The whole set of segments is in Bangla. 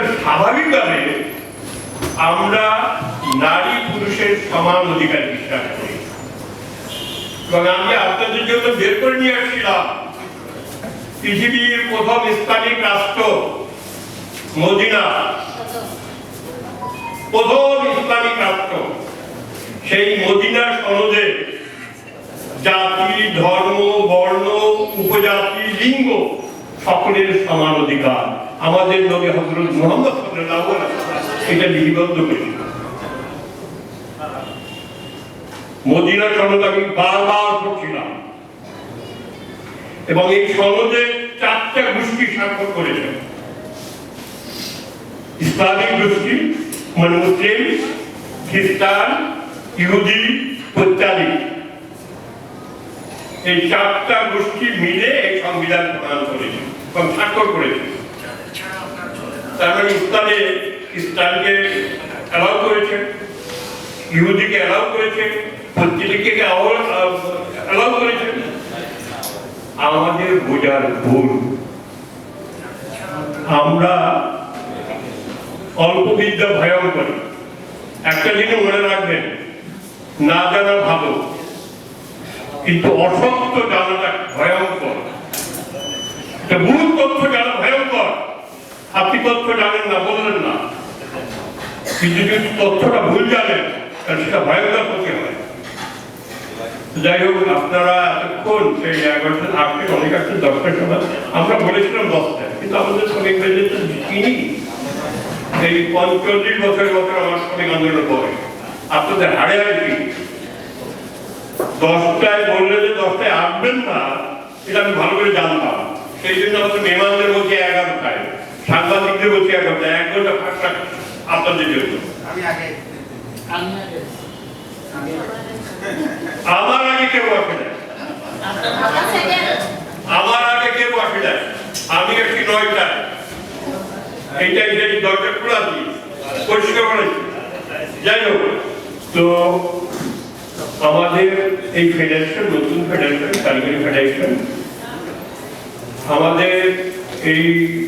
স্বাভাবিকভাবে আমরা নারী পুরুষের সমান অধিকার বিশ্বাস করি। এবং আমি আপনাদের জন্য বের করে নিয়ে আসছিলাম। পৃথিবীর প্রথম ইসলামিক রাষ্ট্র মদিনা। প্রথম ইসলামিক রাষ্ট্র। সেই মদিনার সনদে জাতি, ধর্ম, বর্ণ, উপজাতি, লিঙ্গ সকলের সমান অধিকার। আমাদের নবী হজরত মোহাম্মদ এটা লিপিবদ্ধ করেছিল মদিনা সনদ আমি বারবার পড়ছিলাম। এবং এই সনদে চারটা গোষ্ঠী স্বাক্ষর করেছে ইসলামিক গোষ্ঠী মানে মুসলিম, খ্রিস্টান, ইহুদি প্রত্যাদিক এই চারটা গোষ্ঠী মিলে এই সংবিধান প্রণয়ন করেছে এবং স্বাক্ষর করেছে তার মানে ইসলামে অ্যালাউ করেছে, ইহুদিকে অ্যালাউ করেছে প্রত্যেককে অ্যালাউ করেছে। আমাদের বোঝার ভুল। আমরা অল্প বিদ্যা ভয়ঙ্কর একটা জিনিস মনে রাখবেন, না জানা ভালো, কিন্তু অসত্য জানাটা ভয়ঙ্কর ভুল তথ্য জানা ভয়ঙ্কর আপনি তথ্য জানেন না বললেন না। কিন্তু যদি তথ্যটা ভুল জানেন তাহলে সেটা ভয়ঙ্কর ক্ষতি হয়। যাই হোক, আপনারা এতক্ষণ সেই এগারোটা আসবেন অনেক আসছেন দশটার সময়। আমরা বলেছিলাম দশটায়, কিন্তু আমাদের শ্রমিক বেজে তো চিনি এই পঞ্চল্লিশ বছর বছর আমার শ্রমিক আন্দোলন করে। আপনাদের হাড়ে হাড়ে কি। দশটায় বললে যে দশটায় আসবেন না এটা আমি ভালো করে জানতাম। সেই জন্য আমাদের মেহমানদের বলছি এগারোটায়। সাংবাদিকদের বলছি এগারোটায় এক ঘণ্টা ফাঁকটা আপনাদের জন্য আমার আগে কেউ আসে না। আমার আগে কেউ আসে না। আমি একটি নয়টায়। এইটা এটা দরজা খোলা দিই পরিষ্কার করেছি যাই হোক তো আমাদের এই ফেডারেশন নতুন ফেডারেশন কারিগরি ফেডারেশন আমাদের এই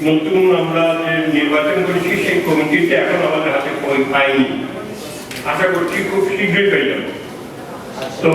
নতুন আমরা যে নির্বাচন করেছি, সেই কমিটিতে এখন আমাদের হাতে পাইনি। আশা করছি খুব শীঘ্রই পাই যাব তো